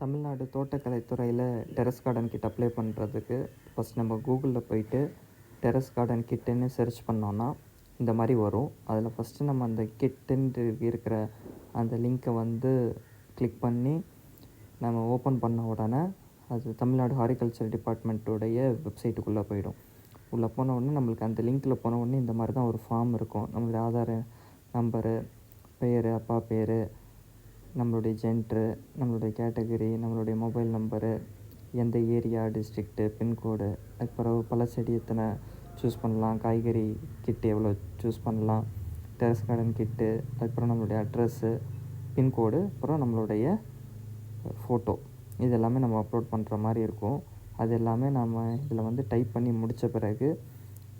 தமிழ்நாடு தோட்டக்கலைத்துறையில் terrace garden kit apply பண்ணுறதுக்கு first நம்ம கூகுளில் போயிட்டு டெரஸ் கார்டன் கிட்டுன்னு சர்ச் பண்ணோன்னா இந்த மாதிரி வரும். அதில் ஃபஸ்ட்டு நம்ம அந்த கிட்டுன்ட்டு இருக்கிற அந்த லிங்க்கை வந்து கிளிக் பண்ணி நம்ம ஓப்பன் பண்ண உடனே அது தமிழ்நாடு ஹாரிகல்ச்சர் டிபார்ட்மெண்ட்டுடைய வெப்சைட்டுக்குள்ளே போயிடும். உள்ளே போன உடனே நம்மளுக்கு அந்த லிங்க்கில் போன உடனே இந்த மாதிரி தான் ஒரு ஃபார்ம் இருக்கும். நம்மளுடைய ஆதார நம்பரு பெயர் அப்பா பேர் நம்மளுடைய ஜென்ட்ரு நம்மளுடைய கேட்டகரி நம்மளுடைய மொபைல் நம்பரு எந்த ஏரியா டிஸ்ட்ரிக்ட்டு பின்கோடு அதுக்கப்புறம் பழச்செடி எத்தனை சூஸ் பண்ணலாம் காய்கறி கிட்டு எவ்வளோ சூஸ் பண்ணலாம் டெரஸ் கார்டன் கிட்டு அதுக்கப்புறம் நம்மளுடைய அட்ரஸ்ஸு பின்கோடு அப்புறம் நம்மளுடைய ஃபோட்டோ இது எல்லாமே நம்ம அப்லோட் பண்ணுற மாதிரி இருக்கும். அது எல்லாமே நம்ம இதில் வந்து டைப் பண்ணி முடித்த பிறகு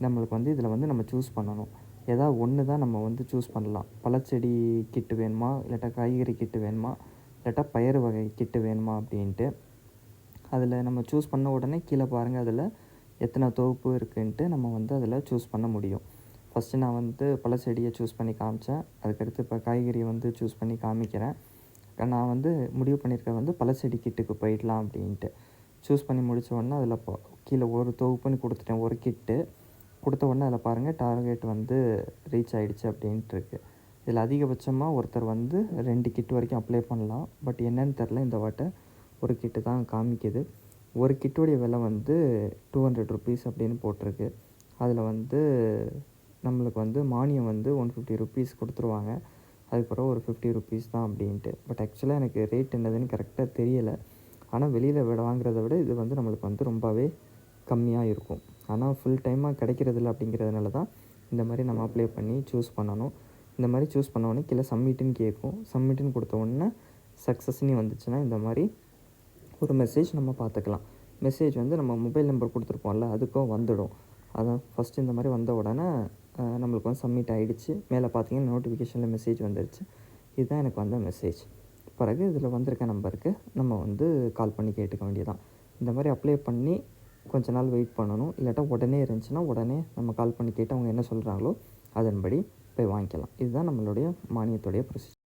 நம்மளுக்கு வந்து இதில் வந்து நம்ம சூஸ் பண்ணணும். ஏதாவது ஒன்று தான் நம்ம வந்து சூஸ் பண்ணலாம். பழச்செடி கிட்டு வேணுமா? இல்லாட்டா காய்கறி கிட்டு வேணுமா? இல்லாட்டா பயிறு வகை கிட்டு வேணுமா? அப்படின்ட்டு அதில் நம்ம சூஸ் பண்ண உடனே கீழே பாருங்கள் அதில் எத்தனை தொகுப்பு இருக்குன்ட்டு நம்ம வந்து அதில் சூஸ் பண்ண முடியும். ஃபஸ்ட்டு நான் வந்து பழச்செடியை சூஸ் பண்ணி காமிச்சேன். அதுக்கடுத்து இப்போ காய்கறியை வந்து சூஸ் பண்ணி காமிக்கிறேன். நான் வந்து முடிவு பண்ணியிருக்க வந்து பழச்செடி கிட்டுக்கு போயிடலாம் அப்படின்ட்டு. சூஸ் பண்ணி முடித்த உடனே அதில் இப்போ கீழே ஒரு தொகுப்புன்னு கொடுத்துட்டேன் ஒரு கிட்டு. கொடுத்த உடனே அதில் பாருங்கள் டார்கெட் வந்து ரீச் ஆகிடுச்சு அப்படின்ட்டு இருக்குது இதில் அதிகபட்சமாக ஒருத்தர் வந்து ரெண்டு கிட் வரைக்கும் அப்ளை பண்ணலாம். பட் என்னன்னு தெரில இந்த வாட்டை ஒரு கிட்டு தான் காமிக்குது. ஒரு கிட்டுடைய விலை வந்து டூ ஹண்ட்ரட் ருபீஸ் அப்படின்னு போட்டிருக்கு. அதில் வந்து நம்மளுக்கு வந்து மானியம் வந்து ஒன் ஃபிஃப்டி ருபீஸ் கொடுத்துருவாங்க. அதுக்கப்புறம் ஒரு ஃபிஃப்டி ருபீஸ் தான் அப்படின்ட்டு. பட் ஆக்சுவலாக எனக்கு ரேட் என்னதுன்னு கரெக்டாக தெரியலை. ஆனால் வெளியில் விட வாங்குறத விட இது வந்து நம்மளுக்கு வந்து ரொம்பவே கம்மியாக இருக்கும். ஆனால் ஃபுல் டைமாக கிடைக்கிறதில்ல அப்படிங்கிறதுனால தான் இந்த மாதிரி நம்ம அப்ளை பண்ணி சூஸ் பண்ணணும். இந்த மாதிரி சூஸ் பண்ண உடனே கீழே சப்மிட்டுன்னு கேட்கும். சப்மிட்டுன்னு கொடுத்த உடனே சக்ஸஸ்னு வந்துச்சுன்னா இந்த மாதிரி ஒரு மெசேஜ் நம்ம பார்த்துக்கலாம். மெசேஜ் வந்து நம்ம மொபைல் நம்பர் கொடுத்துருப்போம்ல அதுக்கும் வந்துடும். அதான் ஃபஸ்ட்டு இந்த மாதிரி வந்த உடனே நம்மளுக்கு வந்து சப்மிட் ஆகிடுச்சு மேலே பார்த்தீங்கன்னா நோட்டிஃபிகேஷனில் மெசேஜ் வந்துடுச்சு இதுதான் எனக்கு வந்த மெசேஜ் பிறகு இதில் வந்திருக்க நம்பருக்கு நம்ம வந்து கால் பண்ணி கேட்டுக்க வேண்டியதான் இந்த மாதிரி அப்ளை பண்ணி கொஞ்ச நாள் வெயிட் பண்ணணும். இல்லாட்டா உடனே இருந்துச்சுன்னா உடனே நம்ம கால் பண்ணி கேட்டு அவங்க என்ன சொல்கிறாங்களோ அதன்படி போய் வாங்கிக்கலாம். இதுதான் நம்மளுடைய மானியத்துடைய ப்ரொசீஜர்